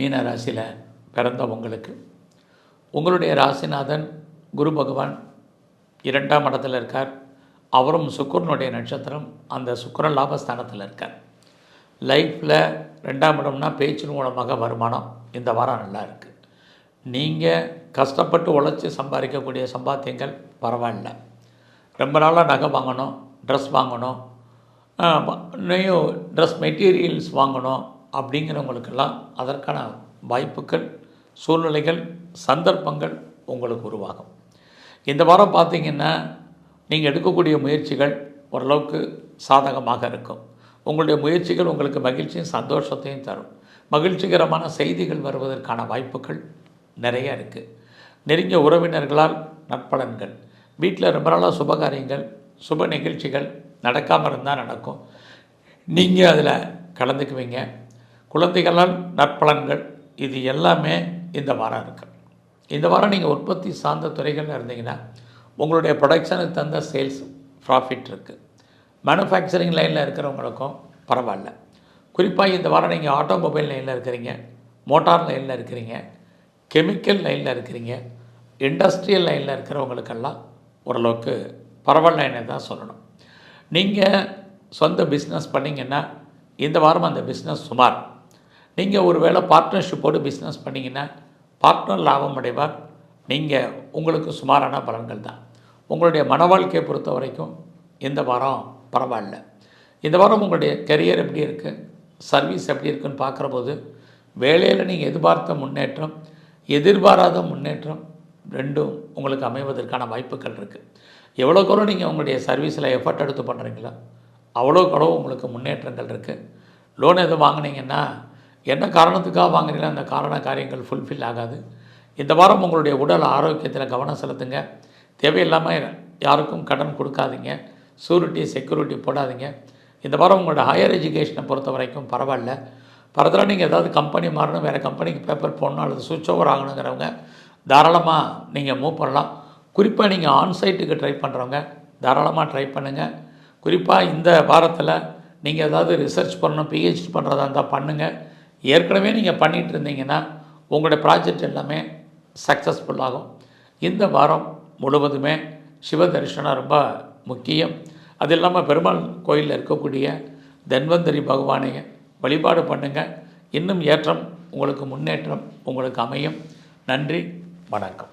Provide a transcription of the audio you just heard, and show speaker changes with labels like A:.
A: மீன ராசியில் பிறந்த உங்களுக்கு உங்களுடைய ராசிநாதன் குரு பகவான் இரண்டாம் இடத்துல இருக்கார். அவரும் சுக்கரனுடைய நட்சத்திரம் அந்த சுக்கிரன் லாபஸ்தானத்தில் இருக்கார். லைஃப்பில் ரெண்டாம் இடம்னா பேச்சின் மூலமாக வருமானம் இந்த வாரம் நல்லா இருக்குது நீங்கள் கஷ்டப்பட்டு உழைச்சி சம்பாதிக்கக்கூடிய சம்பாத்தியங்கள் பரவாயில்ல. ரொம்ப நாளாக நகை வாங்கணும் ட்ரெஸ் வாங்கணும் நியூ ட்ரெஸ் மெட்டீரியல்ஸ் வாங்கணும் அப்படிங்கிறவங்களுக்கெல்லாம் அதற்கான வாய்ப்புகள் சூழ்நிலைகள் சந்தர்ப்பங்கள் உங்களுக்கு உருவாகும். இந்த வாரம் பார்த்தீங்கன்னா நீங்கள் எடுக்கக்கூடிய முயற்சிகள் ஓரளவுக்கு சாதகமாக இருக்கும். உங்களுடைய முயற்சிகள் உங்களுக்கு மகிழ்ச்சியும் சந்தோஷத்தையும் தரும். மகிழ்ச்சிகரமான செய்திகள் வருவதற்கான வாய்ப்புகள் நிறைய இருக்குது நெருங்கிய உறவினர்களால் நற்பலன்கள். வீட்டில் ரொம்ப நாளாக சுபகாரியங்கள் சுப நிகழ்ச்சிகள் நடக்காமல் இருந்தால் நடக்கும். நீங்கள் அதில் கலந்துக்குவீங்க. குழந்தைகளால் நற்பலன்கள் இது எல்லாமே இந்த வாரம் இருக்குது இந்த வாரம் நீங்கள் உற்பத்தி சார்ந்த துறைகளில் இருந்தீங்கன்னா உங்களுடைய ப்ரொடக்ஷனுக்கு தகுந்த சேல்ஸ் ப்ராஃபிட் இருக்குது மேனுஃபேக்சரிங் லைனில் இருக்கிறவங்களுக்கும் பரவாயில்ல. குறிப்பாக இந்த வாரம் நீங்கள் ஆட்டோமொபைல் லைனில் இருக்கிறீங்க மோட்டார் லைனில் இருக்கிறீங்க கெமிக்கல் லைனில் இருக்கிறீங்க இண்டஸ்ட்ரியல் லைனில் இருக்கிறவங்களுக்கெல்லாம் ஓரளவுக்கு பரவாயில்லன்னு தான் சொல்லணும். நீங்கள் சொந்த பிஸ்னஸ் பண்ணிங்கன்னா இந்த வாரம் அந்த பிஸ்னஸ் சுமார் நீங்கள் ஒரு வேளை பார்ட்னர்ஷிப்போடு பிஸ்னஸ் பண்ணிங்கன்னா பார்ட்னர் லாபம் அடைவார். நீங்கள் உங்களுக்கு சுமாரான பலன்கள் தான். உங்களுடைய மன வாழ்க்கையை பொறுத்த வரைக்கும் இந்த வாரம் பரவாயில்ல. இந்த வாரம் உங்களுடைய கெரியர் எப்படி இருக்குது சர்வீஸ் எப்படி இருக்குன்னு பார்க்குற போது வேலையில் நீங்கள் எதிர்பார்த்த முன்னேற்றம் எதிர்பாராத முன்னேற்றம் ரெண்டும் உங்களுக்கு அமைவதற்கான வாய்ப்புகள் இருக்குது எவ்வளோக்கு எவ்வளோ நீங்கள் உங்களுடைய சர்வீஸில் எஃபர்ட் எடுத்து பண்ணுறீங்களோ அவ்வளோக்கு அவ்வளோ உங்களுக்கு முன்னேற்றங்கள் இருக்குது லோன் எதுவும் வாங்குனீங்கன்னா என்ன காரணத்துக்காக வாங்குறீங்களோ அந்த காரண காரியங்கள் ஃபுல்ஃபில் ஆகாது. இந்த வாரம் உங்களுடைய உடல் ஆரோக்கியத்தில் கவனம் செலுத்துங்க. தேவையில்லாமல் யாருக்கும் கடன் கொடுக்காதீங்க. சூரிட்டி செக்யூரிட்டி போடாதீங்க. இந்த வாரம் உங்களோட ஹையர் எஜுகேஷனை பொறுத்த வரைக்கும் பரவாயில்ல. ஃபர்தராக நீங்கள் ஏதாவது கம்பெனி மாறணும் வேறு கம்பெனிக்கு பேப்பர் போடணும் அல்லது சுவிட்ச் ஓவர் ஆகணுங்கிறவங்க தாராளமாக நீங்கள் மூவ் பண்ணலாம். குறிப்பாக நீங்கள் ஆன்சைட்டுக்கு ட்ரை பண்ணுறவங்க தாராளமாக ட்ரை பண்ணுங்கள் குறிப்பாக இந்த வாரத்தில் நீங்கள் ஏதாவது ரிசர்ச் பண்ணணும் பிஹெச்டி பண்ணுறதா இருந்தால் பண்ணுங்கள் ஏற்கனவே நீங்கள் பண்ணிகிட்டு இருந்தீங்கன்னா உங்களுடைய ப்ராஜெக்ட் எல்லாமே சக்ஸஸ்ஃபுல்லாகும் இந்த வாரம் முழுவதுமே சிவ தரிசனம் ரொம்ப முக்கியம். அது இல்லாமல் பெருமாள் கோயிலில் இருக்கக்கூடிய தன்வந்தரி பகவானைய வழிபாடு பண்ணுங்கள் இன்னும் ஏற்றம் உங்களுக்கு முன்னேற்றம் உங்களுக்கு அமையும். நன்றி வணக்கம்.